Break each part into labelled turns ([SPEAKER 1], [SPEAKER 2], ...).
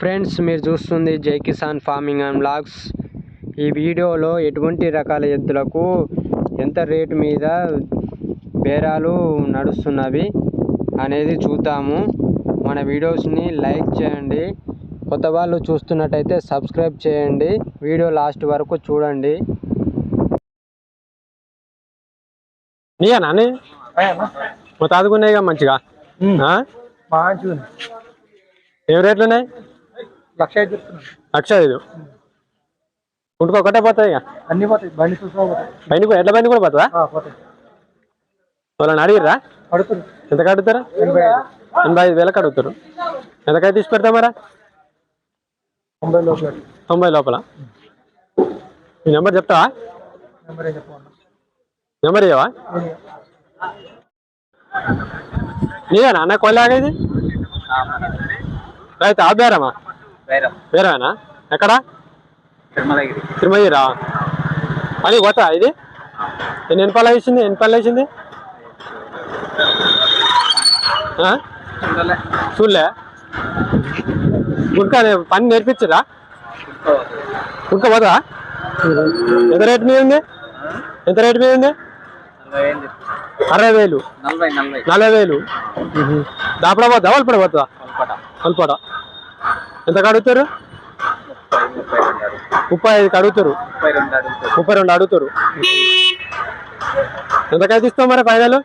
[SPEAKER 1] Friends మీరు చూస్తుంది జై కిసాన్ ఫార్మింగ్ అండ్ బ్లాగ్స్ ఈ వీడియోలో ఎటువంటి రకాల ఎద్దులకు ఎంత రేటు మీద బేరాలు నడుస్తున్నవి అనేది చూద్దాము. మన వీడియోస్ని లైక్ చేయండి. కొత్త వాళ్ళు చూస్తున్నట్టయితే సబ్స్క్రైబ్ చేయండి. వీడియో లాస్ట్ వరకు చూడండి. నీయా నాని? మా తాదుకున్నాయిగా మంచిగా? ఏం రేట్లు ఉన్నాయి?
[SPEAKER 2] లక్ష ఐదు
[SPEAKER 1] లక్ష ఐదు ఒకటే పోతాయి ఇక?
[SPEAKER 2] అన్ని పోతాయి. బండి చూసుకో
[SPEAKER 1] బండి కూడా ఎడ్ల బండి కూడా పోతుందా
[SPEAKER 2] పోతాయి.
[SPEAKER 1] వాళ్ళని ఎంతకు అడుగుతారా.
[SPEAKER 2] ఎనభై ఐదు.
[SPEAKER 1] ఎనభై ఐదు వేలకు అడుగుతారు. ఎంతకైతే తీసి పెడతా మరా?
[SPEAKER 2] తొంభై లోపల.
[SPEAKER 1] తొంభై లోపల. ఈ నెంబర్ చెప్తావా?
[SPEAKER 2] నెంబర్
[SPEAKER 1] ఇవ్వవా నీవేనా అన్న కొల్లాగేది రైతు ఆబ్యారమ్మా వేరేనా ఎక్కడ?
[SPEAKER 2] తిరుమలగిరి.
[SPEAKER 1] అని పోతా ఇది? ఎన్ని ఎన్ని పళ్ళు వేసింది? ఎన్ని పళ్ళు వేసింది? చూడలే. గుంక పని నేర్పించరా? గుంక పోదా ఎంత రేటు మీద ఉంది? ఎంత రేటు మీద ఉంది? అరవై వేలు.
[SPEAKER 2] నలభై
[SPEAKER 1] వేలు. దాపడ పోతా? వల్పడ పోతుందా వల్పడ. ఎంత అడుగుతారు ముప్పై ఐదుకి అడుగుతారు
[SPEAKER 2] ముప్పై రెండు
[SPEAKER 1] అడుగుతారు. ఎంతకైతే ఇస్తావు మరి ఫైనల్?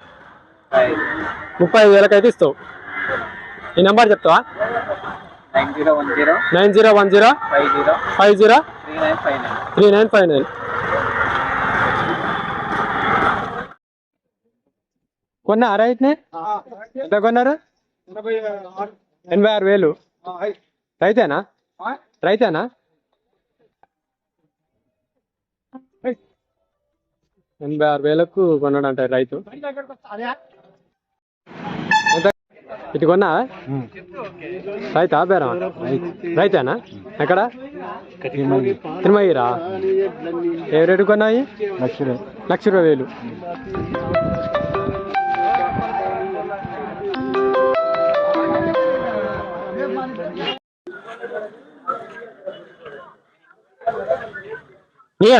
[SPEAKER 1] ముప్పై ఐదు వేలకైతే ఇస్తావు. ఈ నెంబర్ చెప్తావా?
[SPEAKER 2] Nine zero one zero five zero three nine five nine.
[SPEAKER 1] కొన్నా రైట్నే? ఎంత కొన్నారు? ఎనభై ఆరు వేలు. రైతేనా? రైతేనా? ఎనభై ఆరు వేలకు కొన్నాడంట రైతు. ఇటు కొన్నా రైతా బేరం. రైతేనా? ఎక్కడ? తిరుమయ్యరా ఏ రేటు కొన్నాయి? లక్ష ఇరవై.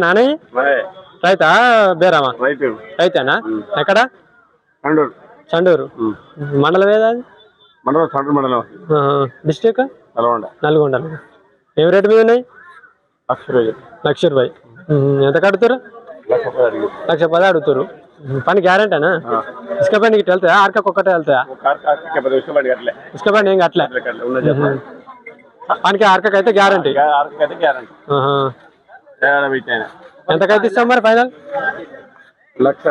[SPEAKER 1] నాని? రైతా? బేరామా?
[SPEAKER 3] రైతు.
[SPEAKER 1] రైతేనా? ఎక్కడ?
[SPEAKER 3] కండూరు
[SPEAKER 1] చండూరు. మండలం ఏదా అది?
[SPEAKER 3] మండలం సండ్రు మండలం.
[SPEAKER 1] ఆహా. డిస్ట్రిక్ట్
[SPEAKER 3] నల్గొండ.
[SPEAKER 1] నల్గొండలు ఏం రేటు మీద ఉన్నాయి?
[SPEAKER 3] లక్ష రోజు
[SPEAKER 1] లక్ష ఉహు. ఎంత కడుతారు
[SPEAKER 3] లక్ష పది
[SPEAKER 1] అడుగుతారు. పని గ్యారెంటీనా? ఇసుక బండి ఇట్లా వెళ్తాయా? ఆర్కకు ఒక్కటే వెళ్తాయా? ఇసుక బండి ఏం కట్టలే? పనికి ఆర్కకు అయితే గ్యారంటీ. ఎంతకైతే ఇస్తాం మరి ఫైనల్
[SPEAKER 3] లక్ష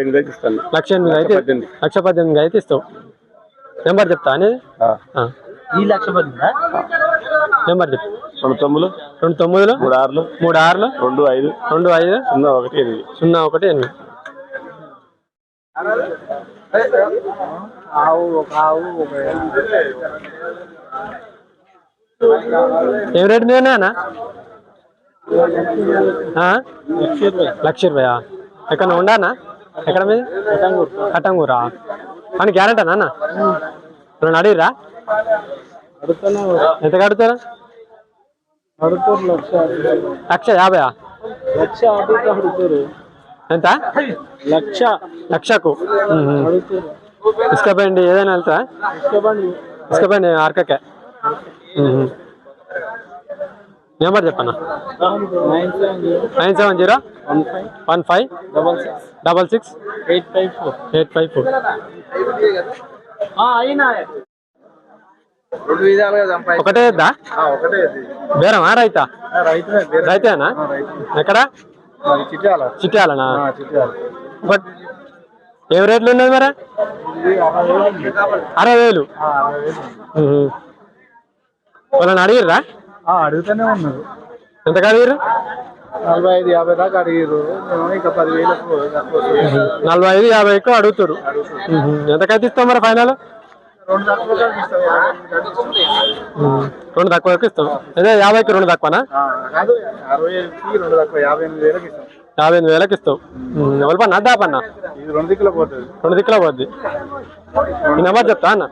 [SPEAKER 3] ఎనిమిది అయితే ఇస్తాను.
[SPEAKER 1] లక్ష ఎనిమిది అయితే
[SPEAKER 3] పద్దెనిమిది.
[SPEAKER 1] లక్ష పద్దెనిమిది అయితే ఇస్తావు. నెంబర్ చెప్తా అనేది.
[SPEAKER 2] ఈ లక్ష పది
[SPEAKER 1] నెంబర్ చెప్పు
[SPEAKER 3] రెండు తొమ్మిది
[SPEAKER 1] రెండు తొమ్మిదిలు
[SPEAKER 3] మూడు ఆరులు.
[SPEAKER 1] మూడు ఆరులు.
[SPEAKER 3] రెండు ఐదు.
[SPEAKER 1] రెండు ఐదు.
[SPEAKER 3] సున్నా ఒకటి ఎనిమిది.
[SPEAKER 1] సున్నా ఒకటి ఎనిమిది. ఏం రేటు మీద అన్న లక్ష ఇరవై. ఎక్కడ ఉండానా? ఎక్కడ మీద? కట్టంగూరా అని గ్యారెంటీ అన్న రెండు అడిగిరా ఎంత కడతారా
[SPEAKER 2] లక్ష
[SPEAKER 1] యాభై
[SPEAKER 2] లక్ష
[SPEAKER 1] ఎంత?
[SPEAKER 2] లక్ష
[SPEAKER 1] లక్షకు. మ్మ్. ఇసుక బండి ఏదైనా వెళ్తా
[SPEAKER 2] ఇష్టపడి
[SPEAKER 1] ఇసుక బండి ఆర్కకే నెంబర్ చెప్పన్నా?
[SPEAKER 2] Nine seven zero? One five? Double six?
[SPEAKER 1] Double six
[SPEAKER 2] eight five four.
[SPEAKER 1] Eight five four ఒకటే బేరమా రైతా? రైతేనా? ఎక్కడ? చిట్యాలనా? బట్ ఏం రేట్లు ఉన్నది మరి? అరవై వేలు. వాళ్ళని అడిగిర్రా?
[SPEAKER 2] అడుగుతూనే ఉన్నారు.
[SPEAKER 1] ఎంత అడిగిర్రు
[SPEAKER 2] నలభై ఐదు యాభై దాకా అడిగారు మేము ఇంకా పదివేలకు తక్కువ
[SPEAKER 1] నలభై ఐదు యాభై ఎక్కువ అడుగుతారు. ఎంతకైతే ఇస్తాం మరి ఫైనల్?
[SPEAKER 2] రెండు తక్కువ ఇస్తాం, ఇస్తాం.
[SPEAKER 1] రెండు తక్కువకి ఇస్తాం. అదే యాభైకి రెండు తక్కువనా?
[SPEAKER 2] తక్కువ యాభై ఎనిమిది వేలకు ఇస్తాం.
[SPEAKER 1] యాభై ఎనిమిది వేలకు ఇస్తావు ఎవరిపన్నా దాపన్నా
[SPEAKER 2] ఇది రెండు దిక్కుల పోతుంది.
[SPEAKER 1] రెండు దిక్కులో పోద్ది. ఈ నెంబర్ చెప్తా అన్న?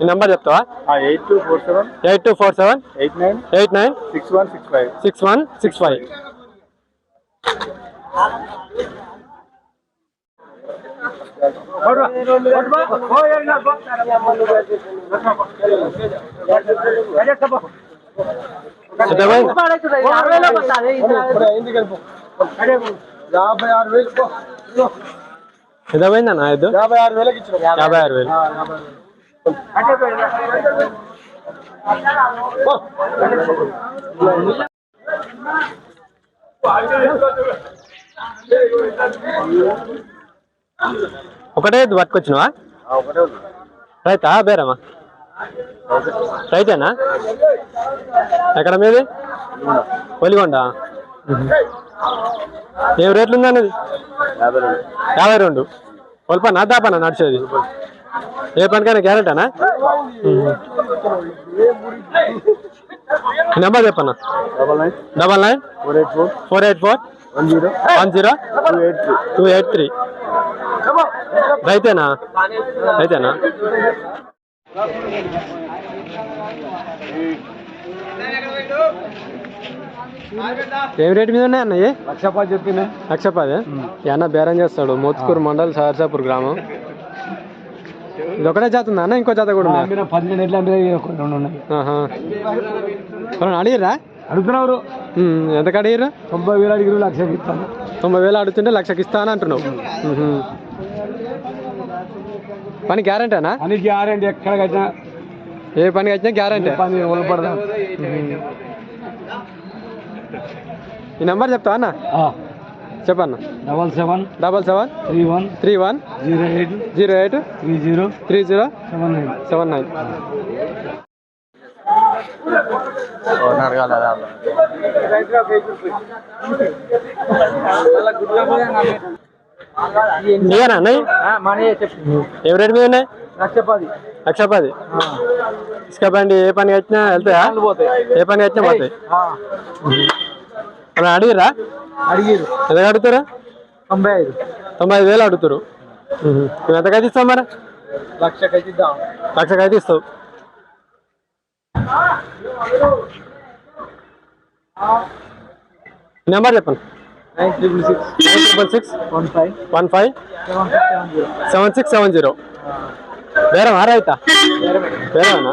[SPEAKER 1] ఈ నెంబర్ చెప్తావా?
[SPEAKER 2] Eight two four seven
[SPEAKER 1] eight two four seven
[SPEAKER 2] eight nine
[SPEAKER 1] eight nine
[SPEAKER 2] six one six five.
[SPEAKER 1] Six one six five.
[SPEAKER 2] యాభై ఆరు వేలు
[SPEAKER 1] ఎంతపోయిందన్న ఐదు
[SPEAKER 2] యాభై ఆరు వేలకు ఇచ్చిన
[SPEAKER 1] యాభై. ఆరు వేలు. ఒకటే పట్టుకొచ్చినవా? రైతా? బేరమ్మా రైతేనా? ఎక్కడ మీది? ఒలిగొండ? ఏం రేట్లు ఉందా అనేది
[SPEAKER 2] యాభై రెండు.
[SPEAKER 1] ఒలిపన్నా దాపన్నా నడిచేది? ఏ పనికైనా గ్యారెంటీనా? నెంబర్ చెప్పన్నా
[SPEAKER 2] double nine.
[SPEAKER 1] Double nine.
[SPEAKER 2] Four eight four.
[SPEAKER 1] Four eight four.
[SPEAKER 2] One zero.
[SPEAKER 1] One zero.
[SPEAKER 2] Two eight three.
[SPEAKER 1] Two eight three. రైతేనా? రైతేనా? ఏం రేట్ మీద ఉన్నాయి అన్నయ్య
[SPEAKER 2] లక్ష పది చెప్పిన.
[SPEAKER 1] లక్ష పది అన్న బేరం చేస్తాడు. మోత్కూరు మండల్ సహర్సాపూర్ గ్రామం. ఇది ఒకటే జాత ఉందా అన్న? ఇంకో జాత కూడా
[SPEAKER 2] ఉన్నాయి.
[SPEAKER 1] అడిగిర్రా?
[SPEAKER 2] అడుగుతున్నారు.
[SPEAKER 1] ఉమ్, ఎంతకు అడిగిర్రు?
[SPEAKER 2] తొంభై వేలు అడిగిరు లక్షకి ఇస్తాను.
[SPEAKER 1] తొంభై వేలు అడుగుతుంటే లక్షకి ఇస్తా అని అంటున్నావు. పని గ్యారంటీనా
[SPEAKER 2] అని గ్యారెంటీ ఎక్కడికైనా
[SPEAKER 1] ఏ పని వచ్చినా గ్యారంటీ?
[SPEAKER 2] పని
[SPEAKER 1] ఈ నెంబర్ చెప్తావా అన్న? చెప్పన్న
[SPEAKER 2] double seven
[SPEAKER 1] double seven
[SPEAKER 2] three one
[SPEAKER 1] three one
[SPEAKER 2] zero eight
[SPEAKER 1] zero eight
[SPEAKER 2] three zero
[SPEAKER 1] three zero
[SPEAKER 2] seven nine.
[SPEAKER 1] Seven nine. ఏం రేట్ మీద ఉన్నాయి
[SPEAKER 2] లక్ష పది
[SPEAKER 1] ఇసుక బండి ఏ పని వచ్చినా వెళ్తాయా? ఏ పని వచ్చినా పోతాయి. అడిగిరా
[SPEAKER 2] అడిగిరు
[SPEAKER 1] ఎంత అడుగుతారా?
[SPEAKER 2] తొంభై ఐదు.
[SPEAKER 1] తొంభై ఐదు వేలు అడుగుతారు. నువ్వు ఎంతకైతే ఇస్తావు మరి?
[SPEAKER 2] లక్షకైతే ఇద్దాం.
[SPEAKER 1] లక్షకైతే ఇస్తావు నెంబర్ చెప్పండి.
[SPEAKER 2] Nine six.
[SPEAKER 1] Nine triple six.
[SPEAKER 2] One five.
[SPEAKER 1] One five.
[SPEAKER 2] Seven six seven zero.
[SPEAKER 1] Seven six seven zero వేరే మారైతా వేరేనా